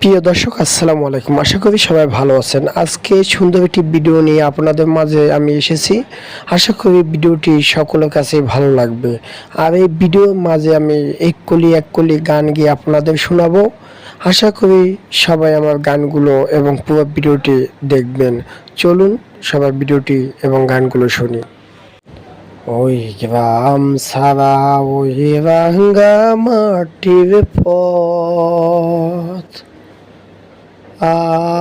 প্রিয় দর্শক, আসসালামু আলাইকুম। আশা করি সবাই ভালো আছেন। আজকে সুন্দর একটি ভিডিও নিয়ে আপনাদের মাঝে আমি এসেছি। আশা করি ভিডিওটি সকলের কাছে ভালো লাগবে। আর এই ভিডিওর মাঝে আমি এক কলি এক কলি গান গিয়ে আপনাদের শোনাবো। আশা করি সবাই আমার গানগুলো এবং পুরো ভিডিওটি দেখবেন। চলুন সবাই ভিডিওটি এবং গানগুলো শুনি। ওই গ্রাম সারা ওই রাঙ্গা মাটির পথ। আমার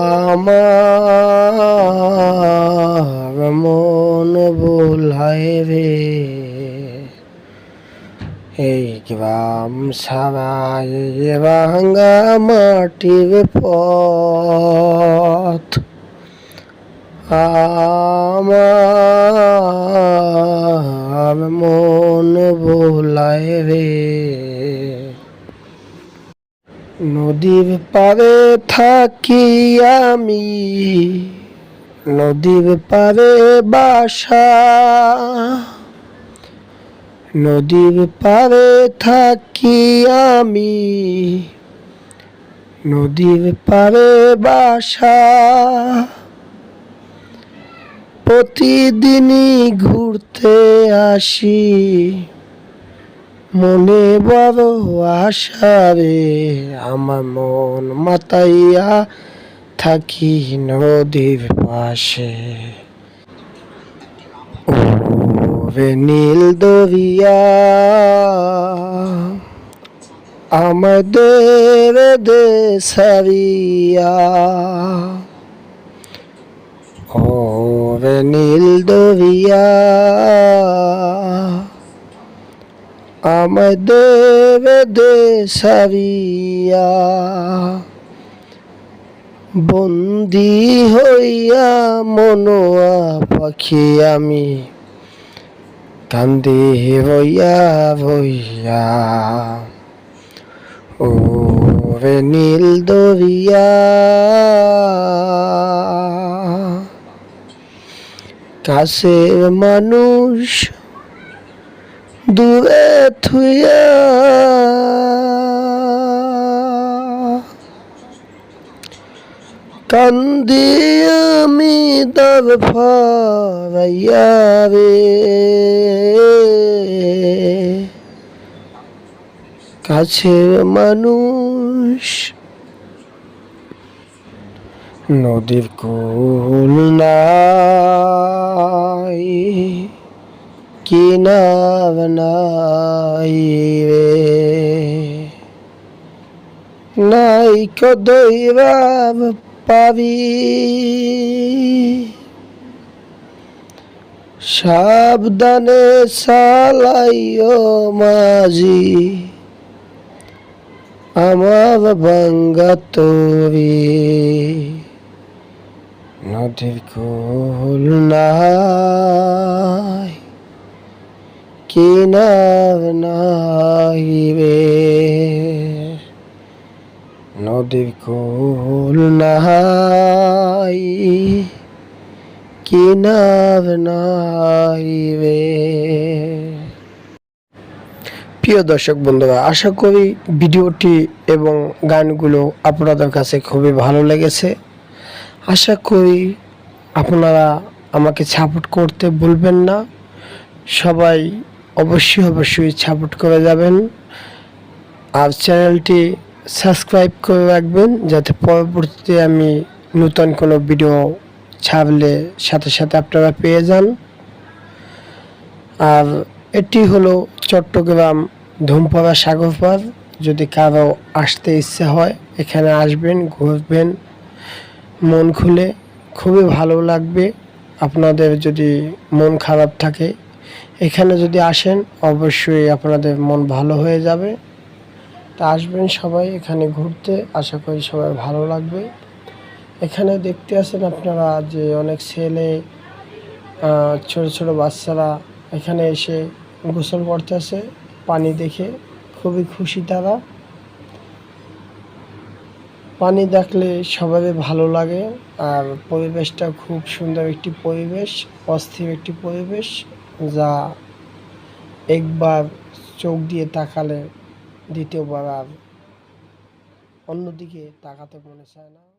মন বোলায় রে। এই গ্রাম সারা এই রাঙ্গা মাটির পথ। আমার মন বোলায় রে। নদীর পারে থাকি আমি, নদীর পারে বাসা। নদীর পারে থাকি আমি, নদীর পারে বাসা। প্রতিদিনই ঘুরতে আসি মনে বড় আশা রে, আমার মন মাতাইয়া থাকি নদীর পাশে। ও নীল দরিয়া আমাদের দেশারিয়া। ও নীল দরিয়া আমাদের দেশারিয়া বন্দি হইয়া মনোয়া পাখি আমি। কান্দি হইয়া হইয়া ও রে নীল দরিয়া। কাছের মানুষ দূরে থুয়া কান্দি আমি দর ফারাইয়া রে। কাছের মানুষ নদীর কুল নাই কিনার নাই রে নাই কদৈরাব পাবি সাবধানে সালাইও মাঝি আমার ভাঙ্গা তরি নদীর কুল নাই কিনার রে। নদীর কুল নাই কিনার রে। প্রিয় দর্শক বন্ধুরা, আশা করি ভিডিওটি এবং গানগুলো আপনাদের কাছে খুবই ভালো লেগেছে। আশা করি আপনারা আমাকে সাপোর্ট করতে ভুলবেন না। সবাই অবশ্যই অবশ্যই সাপোর্ট করে যাবেন। আর চ্যানেলটি সাবস্ক্রাইব করে রাখবেন যাতে পরবর্তীতে আমি নতুন কোনো ভিডিও ছাড়লে সাথে সাথে আপনারা পেয়ে যান। আর এটি হলো চট্টগ্রাম ধুমপাড়া সাগরপাড় যদি কারও আসতে ইচ্ছে হয়, এখানে আসবেন, ঘুরবেন, মন খুলে। খুবই ভালো লাগবে। আপনাদের যদি মন খারাপ থাকে এখানে যদি আসেন, অবশ্যই আপনাদের মন ভালো হয়ে যাবে। তা আসবেন সবাই এখানে ঘুরতে, আশা করি সবাই ভালো লাগবে। এখানে দেখতে আছেন আপনারা যে অনেক ছেলে ছোট ছোট বাচ্চারা এখানে এসে গোসল করতেছে পানি দেখে। খুবই খুশি তারা। পানি দেখলে সবারই ভালো লাগে। আর পরিবেশটা খুব সুন্দর একটি পরিবেশ, অস্থির একটি পরিবেশ। যা একবার চোখ দিয়ে তাকালে দ্বিতীয়বার আর অন্যদিকে তাকাতে মনে চায় না।